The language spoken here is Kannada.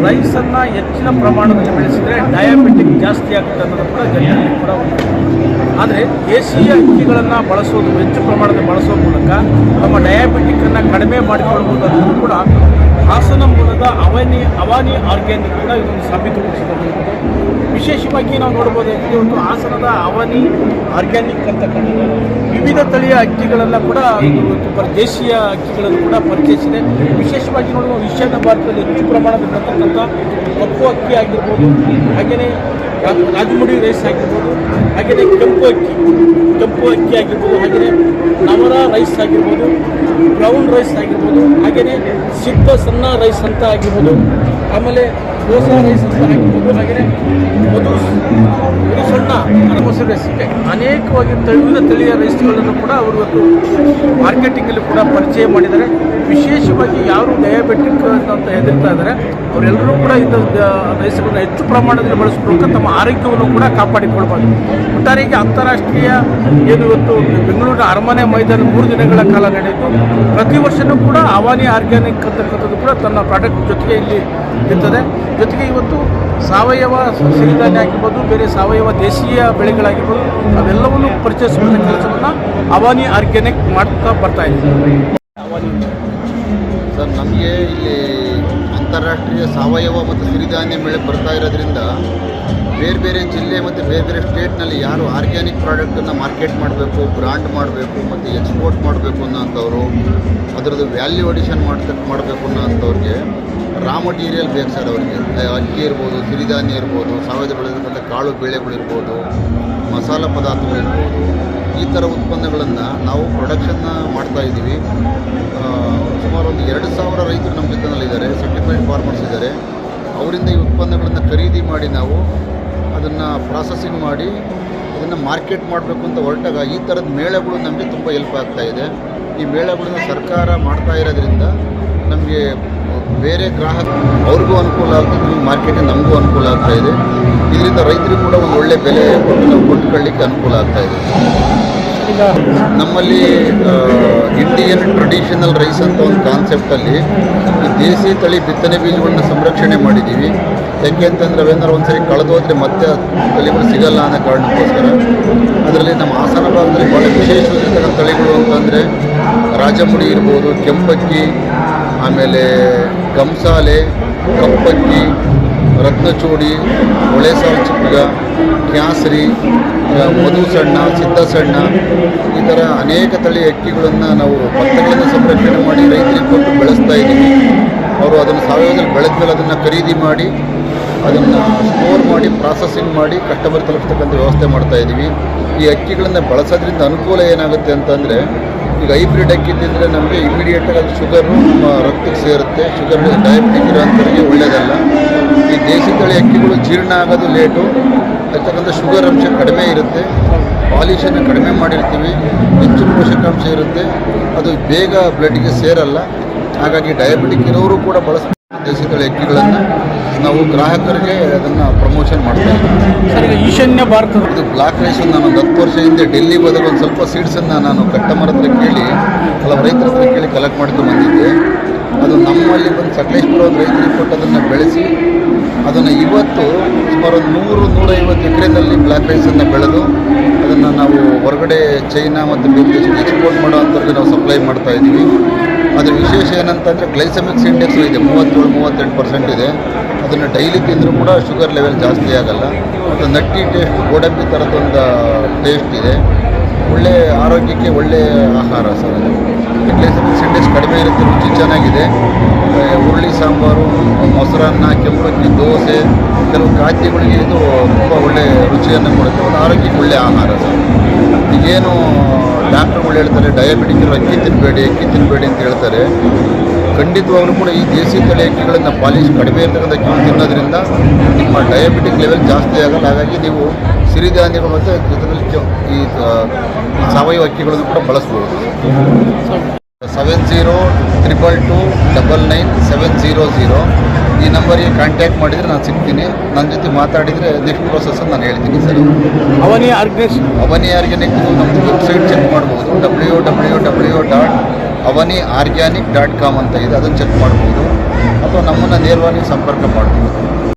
ರೈಸನ್ನು ಹೆಚ್ಚಿನ ಪ್ರಮಾಣದಲ್ಲಿ ಬೆಳೆಸಿದರೆ ಡಯಾಬಿಟಿಕ್ ಜಾಸ್ತಿ ಆಗುತ್ತೆ ಅನ್ನೋದು ಕೂಡ ಜನರಲ್ಲಿ ಕೂಡ ಒಂದು ಆದರೆ ದೇಶೀಯ ಅಕ್ಕಿಗಳನ್ನು ಬಳಸೋದು ಹೆಚ್ಚು ಪ್ರಮಾಣದಲ್ಲಿ ಬಳಸೋ ಮೂಲಕ ನಮ್ಮ ಡಯಾಬಿಟಿಕ್ಕನ್ನು ಕಡಿಮೆ ಮಾಡಿಕೊಳ್ಬೋದು ಅನ್ನೋದು ಕೂಡ ಹಾಸನ ಮೂಲದ ಅವನಿ ಅವಾನಿ ಆರ್ಗ್ಯಾನಿಕ್ ಅಂತ ಇದನ್ನು ವಿಶೇಷವಾಗಿ ನಾವು ನೋಡ್ಬೋದಾಗಿದೆ ಒಂದು ಹಾಸನದ ಅವನಿ ಆರ್ಗ್ಯಾನಿಕ್ ಅಂತಕ್ಕಂಥದ್ದು ವಿವಿಧ ತಳಿಯ ಅಕ್ಕಿಗಳೆಲ್ಲ ಕೂಡ ದೇಶೀಯ ಅಕ್ಕಿಗಳನ್ನು ಕೂಡ ಪರಿಚಯಿಸಿದೆ ವಿಶೇಷವಾಗಿ ನೋಡುವ ಈಶಾನ್ಯ ಭಾರತದಲ್ಲಿ ಹೆಚ್ಚು ಪ್ರಮಾಣದಲ್ಲಿ ಬರ್ತಕ್ಕಂಥ ಕಪ್ಪು ಅಕ್ಕಿ ಆಗಿರ್ಬೋದು ಹಾಗೆಯೇ ರಾಜಮುಡಿ ರೈಸ್ ಆಗಿರ್ಬೋದು ಹಾಗೆಯೇ ಕೆಂಪು ಅಕ್ಕಿ. ಕೆಂಪು ಅಕ್ಕಿ ಆಗಿರ್ಬೋದು ಹಾಗೆಯೇ ನವರ ರೈಸ್ ಆಗಿರ್ಬೋದು ಬ್ರೌನ್ ರೈಸ್ ಆಗಿರ್ಬೋದು ಹಾಗೆಯೇ ಸಿದ್ಧ ಸಣ್ಣ ರೈಸ್ ಅಂತ ಆಗಿರ್ಬೋದು, ಆಮೇಲೆ ದೋಸಾ ರೈಸ್ ಒಂದು ಸಣ್ಣ ರೈಸ್ ಇದೆ ಅನೇಕವಾಗಿ ವಿವಿಧ ತಳಿಯ ರೈಸ್ಗಳನ್ನು ಕೂಡ ಅವರು ಇವತ್ತು ಮಾರ್ಕೆಟಿಂಗಲ್ಲಿ ಕೂಡ ಪರಿಚಯ ಮಾಡಿದ್ದಾರೆ. ವಿಶೇಷವಾಗಿ ಯಾರು ಡಯಾಬೆಟಿಕ್ ಅಂತ ಹೆದರ್ತಾ ಇದ್ದಾರೆ, ಅವರೆಲ್ಲರೂ ಕೂಡ ಇಂಥ ರೈಸ್ಗಳನ್ನು ಹೆಚ್ಚು ಪ್ರಮಾಣದಲ್ಲಿ ಬಳಸ್ಕೊಳ್ಳೋಕೆ ತಮ್ಮ ಆರೋಗ್ಯವನ್ನು ಕೂಡ ಕಾಪಾಡಿಕೊಳ್ಬಾರ್ದು ಒಟ್ಟಾರೆಗೆ ಅಂತಾರಾಷ್ಟ್ರೀಯ ಏನು ಇವತ್ತು ಬೆಂಗಳೂರಿನ ಅರಮನೆ ಮೈದಾನ ಮೂರು ದಿನಗಳ ಕಾಲ ನಡೆಯಿತು. ಪ್ರತಿ ವರ್ಷವೂ ಕೂಡ ಅವಾನಿ ಆರ್ಗ್ಯಾನಿಕ್ ಅಂತಕ್ಕಂಥದ್ದು ಕೂಡ ತನ್ನ ಪ್ರಾಡಕ್ಟ್ ಜೊತೆಗೆ ಇಲ್ಲಿ ಇರ್ತದೆ. ಜೊತೆಗೆ ಇವತ್ತು ಸಾವಯವ ಸಿರಿಧಾನ್ಯ ಆಗಿರ್ಬೋದು, ಬೇರೆ ಸಾವಯವ ದೇಶೀಯ ಬೆಳೆಗಳಾಗಿರ್ಬೋದು, ಅವೆಲ್ಲವನ್ನು ಪರಿಚಯಿಸುವಂಥ ಕೆಲಸವನ್ನು ಅವಾನಿ ಆರ್ಗ್ಯಾನಿಕ್ ಮಾಡ್ತಾ ಬರ್ತಾ ಇದ್ದೀವಿ ಸರ್, ನಮಗೆ ಇಲ್ಲಿ ಅಂತಾರಾಷ್ಟ್ರೀಯ ಸಾವಯವ ಮತ್ತು ಸಿರಿಧಾನ್ಯ ಮೇಳೆ ಬರ್ತಾ ಇರೋದ್ರಿಂದ ಬೇರೆ ಬೇರೆ ಜಿಲ್ಲೆ ಮತ್ತು ಬೇರೆ ಬೇರೆ ಸ್ಟೇಟ್ನಲ್ಲಿ ಯಾರು ಆರ್ಗ್ಯಾನಿಕ್ ಪ್ರಾಡಕ್ಟನ್ನು ಮಾರ್ಕೆಟ್ ಮಾಡಬೇಕು ಬ್ರಾಂಡ್ ಮಾಡಬೇಕು ಮತ್ತು ಎಕ್ಸ್ಪೋರ್ಟ್ ಮಾಡಬೇಕು ಅನ್ನೋಂಥವ್ರು ಅದರದ್ದು ವ್ಯಾಲ್ಯೂ ಅಡಿಷನ್ ಮಾಡ್ತ ಮಾಡಬೇಕು ಅನ್ನೋಂಥವ್ರಿಗೆ ರಾ ಮಟೀರಿಯಲ್ ಬೇಕು ಸರ್ ಅವರಿಗೆ. ಅಕ್ಕಿ ಇರ್ಬೋದು, ಸಿರಿಧಾನ್ಯ ಇರ್ಬೋದು, ಸಾವಯವ ಬೆಳೆದಿರ್ತಕ್ಕಂಥ ಕಾಳು ಬೇಳೆಗಳಿರ್ಬೋದು ಮಸಾಲ ಪದಾರ್ಥಗಳಿರ್ಬೋದು ಈ ಥರ ಉತ್ಪನ್ನಗಳನ್ನು ನಾವು ಪ್ರೊಡಕ್ಷನ್ನ ಮಾಡ್ತಾ ಇದ್ದೀವಿ. ಸುಮಾರು ಒಂದು ಎರಡು ಸಾವಿರ ರೈತರು ನಮ್ಮ ಜೊತೆನಲ್ಲಿದ್ದಾರೆ ಸರ್ಟಿಫೈಡ್ ಫಾರ್ಮರ್ಸ್ ಇದ್ದಾರೆ. ಅವರಿಂದ ಈ ಉತ್ಪನ್ನಗಳನ್ನು ಖರೀದಿ ಮಾಡಿ ನಾವು ಅದನ್ನು ಪ್ರಾಸೆಸಿಂಗ್ ಮಾಡಿ ಅದನ್ನು ಮಾರ್ಕೆಟ್ ಮಾಡಬೇಕು ಅಂತ ಹೊರಟಾಗ ಈ ಥರದ ಮೇಳಗಳು ನಮಗೆ ತುಂಬ ಹೆಲ್ಪ್ ಆಗ್ತಾಯಿದೆ ಈ ಮೇಳಗಳನ್ನು ಸರ್ಕಾರ ಮಾಡ್ತಾ ಇರೋದ್ರಿಂದ ನಮಗೆ ಬೇರೆ ಗ್ರಾಹಕ ಅವ್ರಿಗೂ ಅನುಕೂಲ ಆಗ್ತದೆ ಮಾರ್ಕೆಟ್ ಮಾರ್ಕೆಟಿಗೆ ನಮಗೂ ಅನುಕೂಲ ಆಗ್ತಾ ಇದೆ. ಇದರಿಂದ ರೈತರಿಗೂ ಕೂಡ ಒಂದು ಒಳ್ಳೆ ಬೆಲೆ ಕೊಟ್ಟು ನಾವು ಕೊಂಡ್ಕೊಳ್ಳಿಕ್ಕೆ ಅನುಕೂಲ ಆಗ್ತಾ ಇದೆ. ನಮ್ಮಲ್ಲಿ ಇಂಡಿಯನ್ ಟ್ರೆಡಿಷನಲ್ ರೈಸ್ ಅಂತ ಒಂದು ಕಾನ್ಸೆಪ್ಟಲ್ಲಿ ಈ ದೇಸಿ ತಳಿ ಬಿತ್ತನೆ ಬೀಜಗಳನ್ನ ಸಂರಕ್ಷಣೆ ಮಾಡಿದ್ದೀವಿ ಯಾಕೆ ಅಂತಂದರೆ ಅವೇನಾರು ಒಂದ್ಸರಿ ಕಳೆದೋದ್ರೆ ಮತ್ತೆ ತಳಿಗಳು ಸಿಗಲ್ಲ ಅನ್ನೋ ಕಾರಣಕ್ಕೋಸ್ಕರ. ಅದರಲ್ಲಿ ನಮ್ಮ ಹಾಸನ ಭಾಗದಲ್ಲಿ ಭಾಳ ವಿಶೇಷವಾಗಿರ್ತಕ್ಕಂಥ ತಳಿಗಳು ಅಂತಂದರೆ ರಾಜಮುಡಿ ಇರ್ಬೋದು, ಕೆಂಪಕ್ಕಿ ಆಮೇಲೆ ಗಂಸಾಲೆ ಕಪ್ಪಕ್ಕಿ, ರತ್ನಚೂಡಿ, ಹೊಳೆಸಾಲ್ ಚಿಪ್ಪುಗ, ಕ್ಯಾಸರಿ ಮಧು ಸಣ್ಣ ಸಿದ್ಧ ಸಣ್ಣ ಈ ಥರ ಅನೇಕ ತಳಿ ಅಕ್ಕಿಗಳನ್ನು ನಾವು ಭತ್ತಗಳನ್ನು ಸಂರಕ್ಷಣೆ ಮಾಡಿ ರೈತರಿಗೆ ಕೊಟ್ಟು ಬೆಳೆಸ್ತಾ ಇದ್ದೀವಿ. ಅವರು ಅದನ್ನು ಸಾವಯವದಲ್ಲಿ ಬೆಳೆದ ಮೇಲೆ ಅದನ್ನು ಖರೀದಿ ಮಾಡಿ, ಅದನ್ನು ಸ್ಟೋರ್ ಮಾಡಿ ಪ್ರಾಸೆಸಿಂಗ್ ಮಾಡಿ ಕಸ್ಟಮರ್ ತಲುಪಿಸ್ತಕ್ಕಂಥ ವ್ಯವಸ್ಥೆ ಮಾಡ್ತಾ ಇದ್ದೀವಿ. ಈ ಅಕ್ಕಿಗಳನ್ನು ಬಳಸೋದ್ರಿಂದ ಅನುಕೂಲ ಏನಾಗುತ್ತೆ ಅಂತಂದರೆ ಈಗ ಹೈಬ್ರಿಡ್ ಅಕ್ಕಿ ತಿಂದರೆ ನಮಗೆ ಇಮಿಡಿಯೇಟಾಗಿ ಅದು ಶುಗರು ನಮ್ಮ ರಕ್ತಕ್ಕೆ ಸೇರುತ್ತೆ. ಶುಗರ್ ಡಯಾಬಿಟಿಕ್ ಇರೋಂಥವ್ರಿಗೆ ಒಳ್ಳೆಯದಲ್ಲ ಈ ದೇಸಿ ತಳಿ ಅಕ್ಕಿಗಳು ಜೀರ್ಣ ಆಗೋದು ಲೇಟು ಅದಕ್ಕಂಥ ಶುಗರ್ ಅಂಶ ಕಡಿಮೆ ಇರುತ್ತೆ. ಪಾಲಿಶನ್ನು ಕಡಿಮೆ ಮಾಡಿರ್ತೀವಿ. ಹೆಚ್ಚು ಪೋಷಕಾಂಶ ಇರುತ್ತೆ. ಅದು ಬೇಗ ಬ್ಲಡ್ಗೆ ಸೇರಲ್ಲ. ಹಾಗಾಗಿ ಡಯಾಬಿಟಿಕ್ ಇರೋರು ಕೂಡ ಬಳಸ್ತಾರೆ ದೇಸಿ ತಳಿ ಅಕ್ಕಿಗಳನ್ನು. ನಾವು ಗ್ರಾಹಕರಿಗೆ ಅದನ್ನು ಪ್ರಮೋಷನ್ ಮಾಡ್ತಾ ಇದ್ದೀವಿ. ಸರ್ ಈಗ ಈಶಾನ್ಯ ಭಾರತದ ಇದು ಬ್ಲಾಕ್ ರೈಸ್ ನಾನು ಒಂದು ಹತ್ತು ವರ್ಷ ಹಿಂದೆ ಡೆಲ್ಲಿ ಬದಲು ಒಂದು ಸ್ವಲ್ಪ ಸೀಡ್ಸನ್ನು ನಾನು ಕಟ್ಟಮರ ಹತ್ರ ಕೇಳಿ ಕೆಲವು ರೈತರ ಹತ್ರ ಕೇಳಿ ಕಲೆಕ್ಟ್ ಮಾಡ್ಕೊಂಡು ಬಂದಿದ್ದೆ. ಅದು ನಮ್ಮಲ್ಲಿ ಬಂದು ಸಕಲೇಶ್ಪುರ ಒಂದು ರೈತರಿಗೆ ಕೊಟ್ಟು ಅದನ್ನು ಬೆಳೆಸಿ ಅದನ್ನು ಇವತ್ತು ಸುಮಾರು ಒಂದು ನೂರು ನೂರೈವತ್ತು ಎಕರೆನಲ್ಲಿ ಬ್ಲ್ಯಾಕ್ ರೈಸನ್ನು ಬೆಳೆದು ಅದನ್ನು ನಾವು ಹೊರಗಡೆ ಚೈನಾ ಮತ್ತು ಬೇರೆ ದೇಶಕ್ಕೆ ಎಕ್ಸ್ಪೋರ್ಟ್ ಮಾಡೋ ಅಂಥವ್ರಿಗೆ ನಾವು ಸಪ್ಲೈ ಮಾಡ್ತಾ ಇದ್ದೀವಿ. ಅದರ ವಿಶೇಷ ಏನಂತಂದರೆ ಗ್ಲೈಸಮಿಕ್ಸ್ ಇಂಡೆಕ್ಸ್ ಇದೆ ಮೂವತ್ತೇಳು ಮೂವತ್ತೆಂಟು ಪರ್ಸೆಂಟ್ ಇದೆ. ಅದನ್ನು ಡೈಲಿ ತಿಂದರೂ ಕೂಡ ಶುಗರ್ ಲೆವೆಲ್ ಜಾಸ್ತಿ ಆಗಲ್ಲ. ಮತ್ತು ನಟ್ಟಿ ಟೇಸ್ಟ್ ಗೋಡಂಬಿ ಥರದೊಂದು ಟೇಸ್ಟ್ ಇದೆ. ಒಳ್ಳೆ ಆರೋಗ್ಯಕ್ಕೆ ಒಳ್ಳೆಯ ಆಹಾರ ಸರ್ ಅದು. ಇಂಡೆಕ್ಸ್ ಕಡಿಮೆ ಇರುತ್ತೆ, ರುಚಿ ಚೆನ್ನಾಗಿದೆ. ಹುರುಳಿ ಸಾಂಬಾರು, ಮೊಸರನ್ನ ಕೆಂಪಕ್ಕಿ ದೋಸೆ, ಕೆಲವು ಖಾದ್ಯಗಳಿಗೆ ಇದು ತುಂಬ ಒಳ್ಳೆ ರುಚಿಯನ್ನು ಕೊಡುತ್ತೆ. ಒಂದು ಆರೋಗ್ಯಕ್ಕೆ ಒಳ್ಳೆ ಆಹಾರ ಸರ್. ಈಗೇನು ಡಾಕ್ಟ್ರುಗಳು ಹೇಳ್ತಾರೆ ಡಯಾಬಿಟಿಕ್ ಅಕ್ಕಿ ತಿನ್ನಬೇಡಿ ಅಕ್ಕಿ ತಿನ್ನಬೇಡಿ ಅಂತ ಹೇಳ್ತಾರೆ. ಖಂಡಿತವಾಗ್ಲೂ ಕೂಡ ಈ ದೇಸಿ ತಳಿ ಅಕ್ಕಿಗಳನ್ನು ಪಾಲಿಶ್ ಕಡಿಮೆ ಇರ್ತಕ್ಕಂಥ ಅಕ್ಕಿ ತಿನ್ನೋದ್ರಿಂದ ನಿಮ್ಮ ಡಯಾಬಿಟಿಕ್ ಲೆವೆಲ್ ಜಾಸ್ತಿ ಆಗಲ್ಲ. ಹಾಗಾಗಿ ನೀವು ಸಿರಿಧಾನ್ಯಗಳು ಮತ್ತು ಜೊತೆಯಲ್ಲಿ ಈ ಸಾವಯವ ಅಕ್ಕಿಗಳನ್ನು ಕೂಡ ಬಳಸ್ಬೋದು. Seven zero triple two double nine seven zero zero ಈ ನಂಬರಿಗೆ ಕಾಂಟ್ಯಾಕ್ಟ್ ಮಾಡಿದರೆ ನಾನು ಸಿಗ್ತೀನಿ. ನನ್ನ ಜೊತೆ ಮಾತಾಡಿದರೆ ನೆಕ್ಸ್ಟ್ ಪ್ರೋಸೆಸ್ ನಾನು ಹೇಳ್ತೀನಿ sir. Avani organize Avani organic ನಮ್ಮದು website Avani organic dot com ಅಂತ ಇದೆ ಅದನ್ನು ಚೆಕ್ ಮಾಡ್ಬೋದು. ಅಥವಾ ನಮ್ಮನ್ನು ನೇರವಾಗಿ ಸಂಪರ್ಕ ಮಾಡ್ಬೋದು.